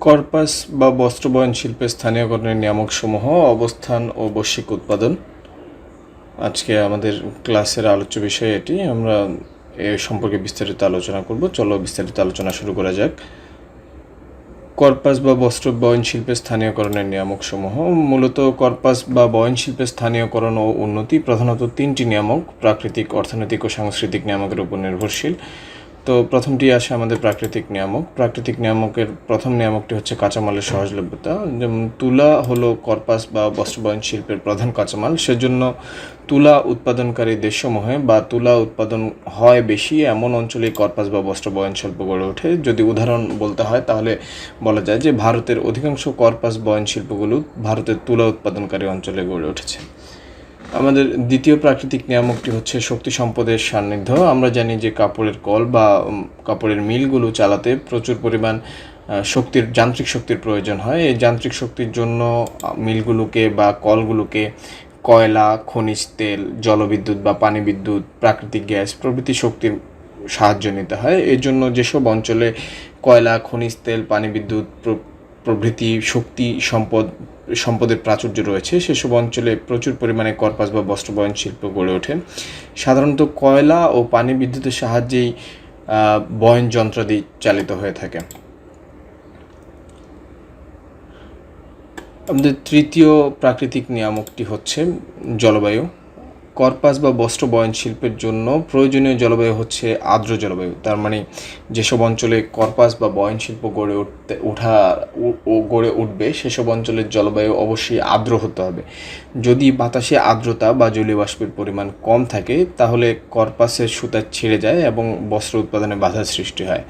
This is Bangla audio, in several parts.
কর্পাস বা বস্ত্র বস্ত্রবয়ন শিল্পের স্থানীয়করণের নিয়ামকসমূহ, অবস্থান ও বৈশ্বিক উৎপাদন। আজকে আমাদের ক্লাসের আলোচ্য বিষয় এটি। আমরা এ সম্পর্কে বিস্তারিত আলোচনা করব। চলো বিস্তারিত আলোচনা শুরু করা যাক। কর্পাস বা বস্ত্র বয়ন শিল্পের স্থানীয়করণের নিয়ামক সমূহ মূলত কর্পাস বা বয়ন শিল্পের স্থানীয়করণ ও উন্নতি প্রধানত তিনটি নিয়ামক, প্রাকৃতিক, অর্থনৈতিক ও সাংস্কৃতিক নিয়ামকের উপর নির্ভরশীল। তো প্রথমটি আসে আমাদের প্রাকৃতিক নিয়ামক। প্রাকৃতিক নিয়ামকের প্রথম নিয়ামকটি হচ্ছে কাঁচামালের সহজলভ্যতা। যেমন তুলা হলো কর্পাস বা বস্ত্রবয়ন শিল্পের প্রধান কাঁচামাল। সেজন্য তুলা উৎপাদনকারী দেশসমূহে বা তুলা উৎপাদন হয় বেশি এমন অঞ্চলে কর্পাস বা বস্ত্রবয়ন শিল্প গড়ে ওঠে। যদি উদাহরণ বলতে হয়, তাহলে বলা যায় যে ভারতের অধিকাংশ কর্পাস বয়ন শিল্পগুলো ভারতের তুলা উৎপাদনকারী অঞ্চলে গড়ে উঠেছে। আমাদের দ্বিতীয় প্রাকৃতিক নিয়ামকটি হচ্ছে শক্তি সম্পদের সান্নিধ্য। আমরা জানি যে কাপড়ের কল বা কাপড়ের মিলগুলো চালাতে প্রচুর পরিমাণ শক্তির, যান্ত্রিক শক্তির প্রয়োজন হয়। এই যান্ত্রিক শক্তির জন্য মিলগুলোকে বা কলগুলোকে কয়লা, খনিজ তেল, জলবিদ্যুৎ বা পানি বিদ্যুৎ প্রাকৃতিক গ্যাস প্রভৃতি শক্তির সাহায্য নিতে হয়। এর জন্য যেসব অঞ্চলে কয়লা, খনিজ তেল পানি বিদ্যুৎ প্রভৃতি শক্তি, সম্পদ, সম্পদের প্রাচুর্য রয়েছে। সেসব অঞ্চলে প্রচুর পরিমাণে কর্পাস বা বস্ত্রবয়ন শিল্প গড়ে ওঠে। সাধারণত কয়লা ও পানি বিদ্যুতের সাহায্যেই বয়ন যন্ত্রাদি চালিত হয়ে থাকে। আমাদের তৃতীয় প্রাকৃতিক নিয়ামকটি হচ্ছে জলবায়ু। কর্পাস বা বস্ত্র বয়ন শিল্পের জন্য প্রয়োজনীয় জলবায়ু হচ্ছে আর্দ্র জলবায়ু। তার মানে যেসব অঞ্চলে কর্পাস বা বয়ন শিল্প গড়ে উঠতে, ওঠা ও- গড়ে উঠবে, সেসব অঞ্চলের জলবায়ু অবশ্যই আর্দ্র হতে হবে। যদি বাতাসে আর্দ্রতা বা জলীয় বাষ্পের পরিমাণ কম থাকে, তাহলে কর্পাসের সুতা ছিঁড়ে যায় এবং বস্ত্র উৎপাদনে বাধা সৃষ্টি হয়।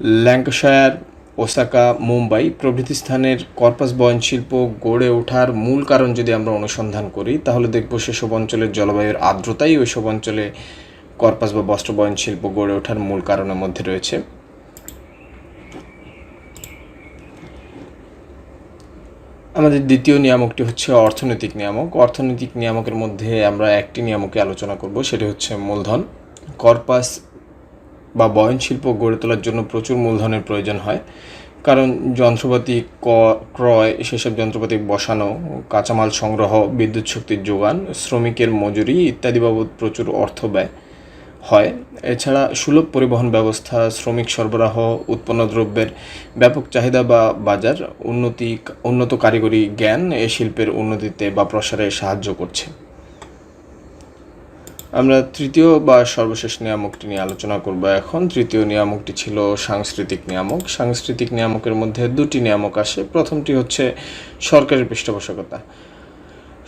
ল্যাঙ্কাশায়ার ওসাকা, মুম্বাই প্রভৃতি স্থানের কর্পাস বয়ন শিল্প গড়ে ওঠার মূল কারণ যদি আমরা অনুসন্ধান করি, তাহলে দেখব সেসব অঞ্চলের জলবায়ুর আর্দ্রতাই ওইসব অঞ্চলে কর্পাস বা বস্ত্র বয়ন শিল্প গড়ে ওঠার মূল কারণের মধ্যে রয়েছে। আমাদের দ্বিতীয় নিয়ামকটি হচ্ছে অর্থনৈতিক নিয়ামক। অর্থনৈতিক নিয়ামকের মধ্যে আমরা একটি নিয়ামকে আলোচনা করব, সেটি হচ্ছে মূলধন। কর্পাস বা বয়ন শিল্প গড়ে তোলার জন্য প্রচুর মূলধনের প্রয়োজন হয়। কারণ যন্ত্রপাতি ক্রয়, সেসব যন্ত্রপাতি বসানো, কাঁচামাল সংগ্রহ, বিদ্যুৎ শক্তির যোগান, শ্রমিকের মজুরি ইত্যাদি বাবদ প্রচুর অর্থ ব্যয় হয়। এছাড়া সুলভ পরিবহন ব্যবস্থা, শ্রমিক সরবরাহ উৎপন্ন দ্রব্যের ব্যাপক চাহিদা বা বাজার, উন্নতি, উন্নত কারিগরি জ্ঞান এ শিল্পের উন্নতিতে বা প্রসারে সাহায্য করছে। আমরা তৃতীয় বা সর্বশেষ নিয়ামকটি নিয়ে আলোচনা করব এখন। তৃতীয় নিয়ামকটি ছিল সাংস্কৃতিক নিয়ামক। সাংস্কৃতিক নিয়ামকের মধ্যে দুটি নিয়ামক আসে। প্রথমটি হচ্ছে সরকারি পৃষ্ঠপোষকতা।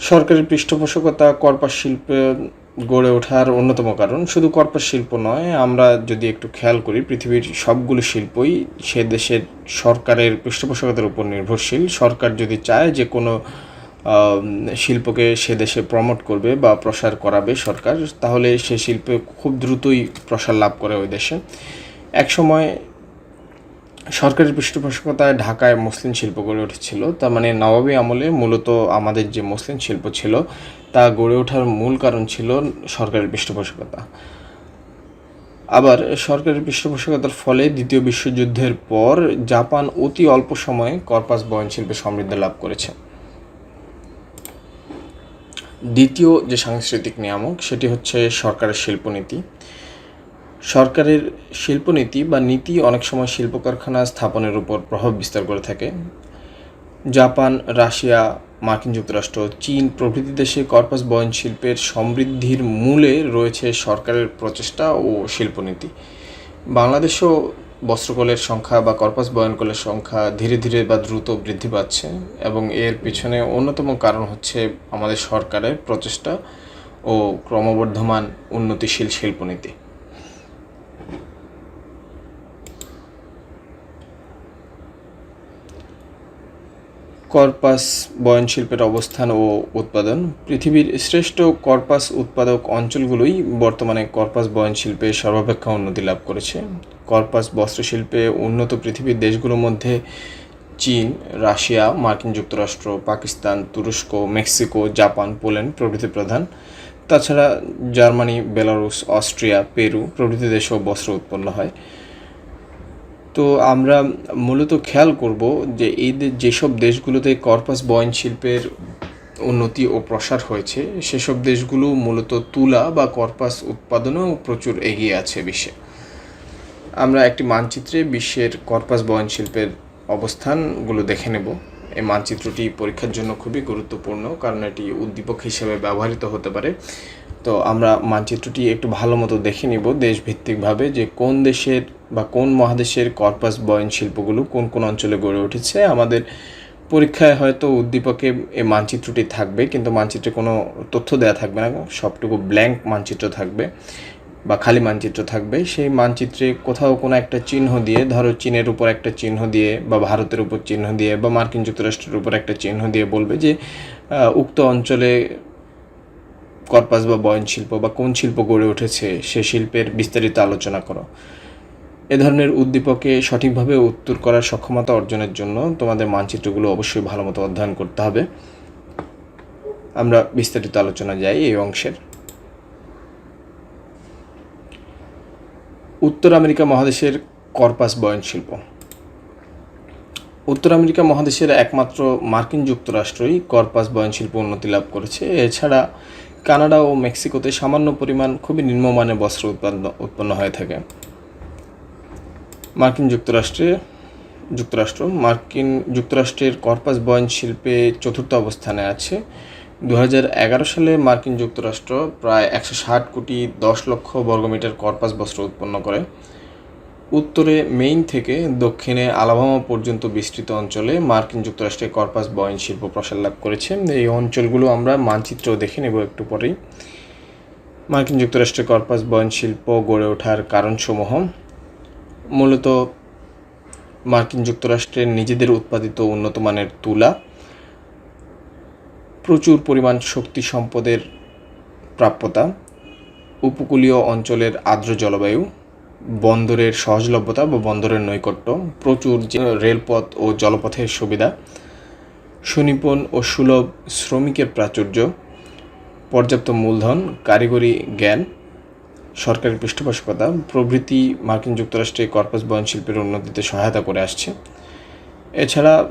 সরকারি পৃষ্ঠপোষকতা কর্পাস শিল্পে গড়ে ওঠার অন্যতম কারণ শুধু কর্পাস শিল্প নয়, আমরা যদি একটু খেয়াল করি, পৃথিবীর সবগুলো শিল্পই সে দেশের সরকারের পৃষ্ঠপোষকতার উপর নির্ভরশীল। সরকার যদি চায় যে কোনো শিল্পকে সে দেশে প্রমোট করবে বা প্রসার করাবে সরকার, তাহলে সে শিল্পে খুব দ্রুতই প্রসার লাভ করে ওই দেশে। একসময় সরকারের পৃষ্ঠপোষকতায় ঢাকায় মুসলিম শিল্প গড়ে উঠেছিল, তার মানে নবাবী আমলে মূলত আমাদের যে মুসলিম শিল্প ছিল, তা গড়ে ওঠার মূল কারণ ছিল সরকারের পৃষ্ঠপোষকতা। আবার সরকারের পৃষ্ঠপোষকতার ফলে দ্বিতীয় বিশ্বযুদ্ধের পর জাপান অতি অল্প সময়ে কর্পাস বয়ন শিল্পে সমৃদ্ধি লাভ করেছে। দ্বিতীয় যে সাংস্কৃতিক নিয়ামক, সেটি হচ্ছে সরকারের শিল্পনীতি। সরকারের শিল্পনীতি বা নীতি অনেক সময় শিল্প কারখানা স্থাপনের উপর প্রভাব বিস্তার করে থাকে। জাপান, রাশিয়া, মার্কিন যুক্তরাষ্ট্র, চীন প্রভৃতি দেশে কর্পাস বয়ন শিল্পের সমৃদ্ধির মূলে রয়েছে সরকারের প্রচেষ্টা ও শিল্পনীতি। বাংলাদেশেও বস্ত্রকলের সংখ্যা বা কর্পাস বয়নকলের সংখ্যা ধীরে ধীরে বা দ্রুত বৃদ্ধি পাচ্ছে এবং এর পিছনে অন্যতম কারণ হচ্ছে আমাদের সরকারের প্রচেষ্টা ও ক্রমবর্ধমান উন্নতিশীল শিল্পনীতি। কর্পাস বয়ন শিল্পের অবস্থান ও উৎপাদন। পৃথিবীর শ্রেষ্ঠ কর্পাস উৎপাদক অঞ্চলগুলোই বর্তমানে কর্পাস বয়ন শিল্পে সর্বাপেক্ষা উন্নতি লাভ করেছে। কর্পাস বস্ত্রশিল্পে উন্নত পৃথিবীর দেশগুলোর মধ্যে চীন, রাশিয়া, মার্কিন যুক্তরাষ্ট্র, পাকিস্তান, তুরস্ক, মেক্সিকো, জাপান, পোল্যান্ড প্রভৃতি প্রধান। তাছাড়া জার্মানি বেলারুস অস্ট্রিয়া, পেরু প্রভৃতি দেশেও বস্ত্র উৎপন্ন হয়। তো আমরা মূলত খেয়াল করব যে এই যেসব দেশগুলোতে কর্পাস বয়ন শিল্পের উন্নতি ও প্রসার হয়েছে, সেসব দেশগুলো মূলত তুলা বা কর্পাস উৎপাদনেও প্রচুর এগিয়ে আছে বিশ্বে। আমরা একটি মানচিত্রে বিশ্বের কর্পাস বয়ন শিল্পের অবস্থানগুলো দেখে নেব। এই মানচিত্রটি পরীক্ষার জন্য খুবই গুরুত্বপূর্ণ, কারণ এটি উদ্দীপক হিসেবে ব্যবহৃত হতে পারে। তো আমরা মানচিত্রটি একটু ভালো মতো দেখে নিব দেশভিত্তিকভাবে যে কোন দেশের বা কোন মহাদেশের কর্পাস বয়ন শিল্পগুলো কোন কোন অঞ্চলে গড়ে উঠেছে। আমাদের পরীক্ষায় হয়তো উদ্দীপকে এই মানচিত্রটি থাকবে, কিন্তু মানচিত্রে কোনো তথ্য দেওয়া থাকবে না, সবটুকু ব্ল্যাঙ্ক মানচিত্র থাকবে বা খালি মানচিত্র থাকবে। সেই মানচিত্রে কোথাও কোনো একটা চিহ্ন দিয়ে, ধরো চীনের উপর একটা চিহ্ন দিয়ে বা ভারতের উপর চিহ্ন দিয়ে বা মার্কিন যুক্তরাষ্ট্রের উপর একটা চিহ্ন দিয়ে বলবে যে উক্ত অঞ্চলে কর্পাস বা বয়ন শিল্প বা কোন শিল্প গড়ে উঠেছে, সে শিল্পের বিস্তারিত আলোচনা করো। এ ধরনের উদ্দীপকে সঠিকভাবে উত্তর করার সক্ষমতা অর্জনের জন্য তোমাদের মানচিত্রগুলো অবশ্যই ভালো মতো অধ্যয়ন করতে হবে। আমরা বিস্তারিত আলোচনা যাই এই অংশের। উত্তর আমেরিকা মহাদেশের কর্পাস বয়ন শিল্প। উত্তর আমেরিকা মহাদেশের একমাত্র মার্কিন যুক্তরাষ্ট্রই কর্পাস বয়ন শিল্প উন্নতি লাভ করেছে। এছাড়া কানাডা ও মেক্সিকোতে সামান্য পরিমাণ খুবই নিম্নমানের বস্ত্র উৎপন্ন উৎপন্ন হয়ে থাকে। মার্কিন যুক্তরাষ্ট্রে, যুক্তরাষ্ট্র, মার্কিন যুক্তরাষ্ট্রের কর্পাস বয়ন শিল্পে চতুর্থ অবস্থানে আছে। দু হাজার এগারো সালে মার্কিন যুক্তরাষ্ট্র প্রায় একশো ষাট কোটি দশ লক্ষ বর্গমিটার কর্পাস বস্ত্র উৎপন্ন করে। উত্তরে মেইন থেকে দক্ষিণে আলাবামা পর্যন্ত বিস্তৃত অঞ্চলে মার্কিন যুক্তরাষ্ট্রের কর্পাস বয়ন শিল্প প্রসার লাভ করেছে। এই অঞ্চলগুলো আমরা মানচিত্র দেখে নেব একটু পরেই। মার্কিন যুক্তরাষ্ট্রের কর্পাস বয়ন শিল্প গড়ে ওঠার কারণসমূহ। মূলত মার্কিন যুক্তরাষ্ট্রের নিজেদের উৎপাদিত উন্নত মানের তুলা, প্রচুর পরিমাণ শক্তি সম্পদের প্রাপ্যতা, উপকূলীয় অঞ্চলের আর্দ্র জলবায়ু বন্দরের সহজলভ্যতা বা বন্দরের নৈকট্য, প্রচুর রেলপথ ও জলপথের সুবিধা, সুনিপুণ ও সুলভ শ্রমিকের প্রাচুর্য, পর্যাপ্ত মূলধন, কারিগরি জ্ঞান, সরকারি পৃষ্ঠপোষকতা, প্রভৃতি মার্কিন যুক্তরাষ্ট্রে কর্পাস বয়ন শিল্পের উন্নতিতে সহায়তা করে আসছে। এছাড়া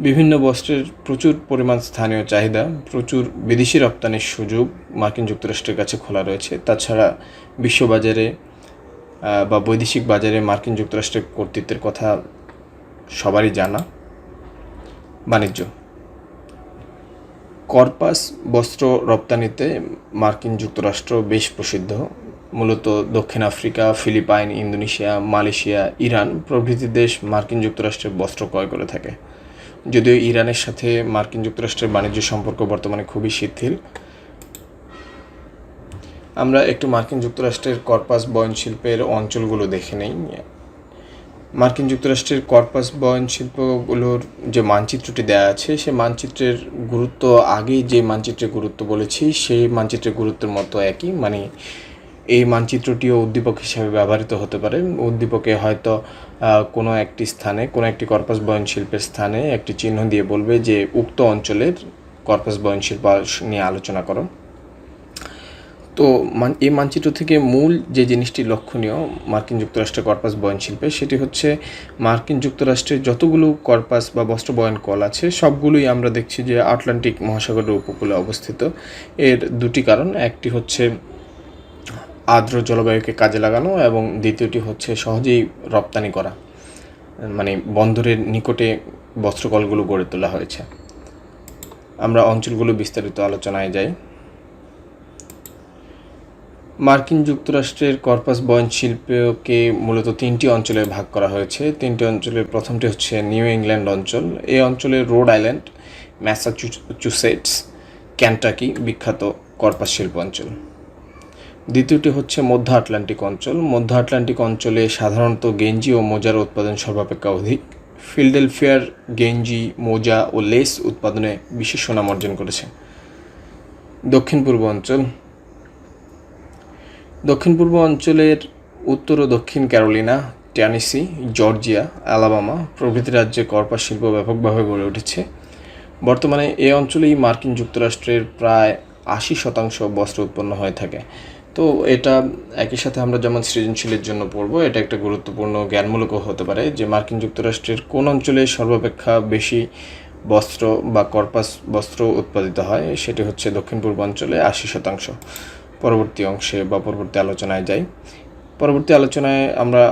বিভিন্ন বস্ত্রের প্রচুর পরিমাণ স্থানীয় চাহিদা, প্রচুর বিদেশি রপ্তানির সুযোগ মার্কিন যুক্তরাষ্ট্রের কাছে খোলা রয়েছে। তাছাড়া বিশ্ববাজারে বা বৈদেশিক বাজারে মার্কিন যুক্তরাষ্ট্রের কর্তৃত্বের কথা সবারই জানা। বাণিজ্য। কর্পাস বস্ত্র রপ্তানিতে মার্কিন যুক্তরাষ্ট্র বেশ প্রসিদ্ধ। মূলত দক্ষিণ Africa, Philippine, Indonesia, Malaysia, Iran প্রভৃতি দেশ মার্কিন যুক্তরাষ্ট্রের বস্ত্র ক্রয় করে থাকে। যদিও ইরানের সাথে মার্কিন যুক্তরাষ্ট্রের বাণিজ্য সম্পর্ক বর্তমানে খুবই শিথিল। আমরা একটু মার্কিন যুক্তরাষ্ট্রের কর্পাস বয়ন শিল্পের অঞ্চলগুলো দেখে নেই। মার্কিন যুক্তরাষ্ট্রের কর্পাস বয়ন শিল্পগুলোর যে মানচিত্রটি দেওয়া আছে, সে মানচিত্রের গুরুত্ব আগেই যে মানচিত্রের গুরুত্ব বলেছি, সেই মানচিত্রের গুরুত্বের মতো একই। মানে এই মানচিত্রটিও উদ্দীপক হিসাবে ব্যবহৃত হতে পারে। উদ্দীপকে হয়তো কোনো একটি স্থানে, কোনো একটি কর্পাস বয়ন শিল্পের স্থানে একটি চিহ্ন দিয়ে বলবে যে, উক্ত অঞ্চলের কর্পাস বয়ন শিল্প নিয়ে আলোচনা করো। তো এই মানচিত্র থেকে মূল যে জিনিসটি লক্ষণীয় মার্কিন যুক্তরাষ্ট্রের কর্পাস বয়ন শিল্পে সেটি হচ্ছে মার্কিন যুক্তরাষ্ট্রের যতগুলো কর্পাস বা বস্ত্র বয়ন কল আছে, সবগুলোই আমরা দেখছি যে আটলান্টিক মহাসাগরের উপকূলে অবস্থিত। এর দুটি কারণ, একটি হচ্ছে আর্দ্র জলবায়ুকে কাজে লাগানো এবং দ্বিতীয়টি হচ্ছে সহজেই রপ্তানি করা মানে বন্দরের নিকটে বস্ত্রকলগুলো গড়ে তোলা হয়েছে। আমরা অঞ্চলগুলো বিস্তারিত আলোচনায় যাই। মার্কিন যুক্তরাষ্ট্রের কর্পাস বয়ন শিল্পকে মূলত তিনটি অঞ্চলে ভাগ করা হয়েছে। তিনটি অঞ্চলের প্রথমটি হচ্ছে নিউ ইংল্যান্ড অঞ্চল। এই অঞ্চলে রোড আইল্যান্ড, ম্যাসাচুসেটস, ক্যান্টাকি বিখ্যাত কর্পাস শিল্প অঞ্চল। দ্বিতীয়টি হচ্ছে মধ্য আটলান্টিক অঞ্চল। মধ্য আটলান্টিক অঞ্চলে সাধারণত গেঞ্জি ও মোজার উৎপাদন সর্বাপেক্ষা অধিক। ফিল্ডেলফিয়ার গেঞ্জি, মোজা ও লেস উৎপাদনে বিশেষ সুনাম অর্জন করেছে। দক্ষিণ পূর্ব অঞ্চল দক্ষিণ পূর্ব অঞ্চলের উত্তর ও দক্ষিণ ক্যারোলিনা, ট্যানিসি, জর্জিয়া অ্যালাবামা প্রভৃতি রাজ্যে কর্পাস শিল্প ব্যাপকভাবে গড়ে উঠেছে। বর্তমানে এই অঞ্চলেই মার্কিন যুক্তরাষ্ট্রের প্রায় আশি শতাংশ বস্ত্র উৎপন্ন হয়ে থাকে। তো এটা একই সাথে আমরা যেমন সৃজনশীলের জন্য পড়ব, এটা একটা গুরুত্বপূর্ণ, জ্ঞানমূলকও হতে পারে যে মার্কিন যুক্তরাষ্ট্রের কোন অঞ্চলে সর্বাপেক্ষা বেশি বস্ত্র বা কর্পাস বস্ত্র উৎপাদিত হয়, সেটি হচ্ছে দক্ষিণ পূর্বাঞ্চলে আশি শতাংশ। পরবর্তী অংশে বা পরবর্তী আলোচনায় যাই। পরবর্তী আলোচনায় আমরা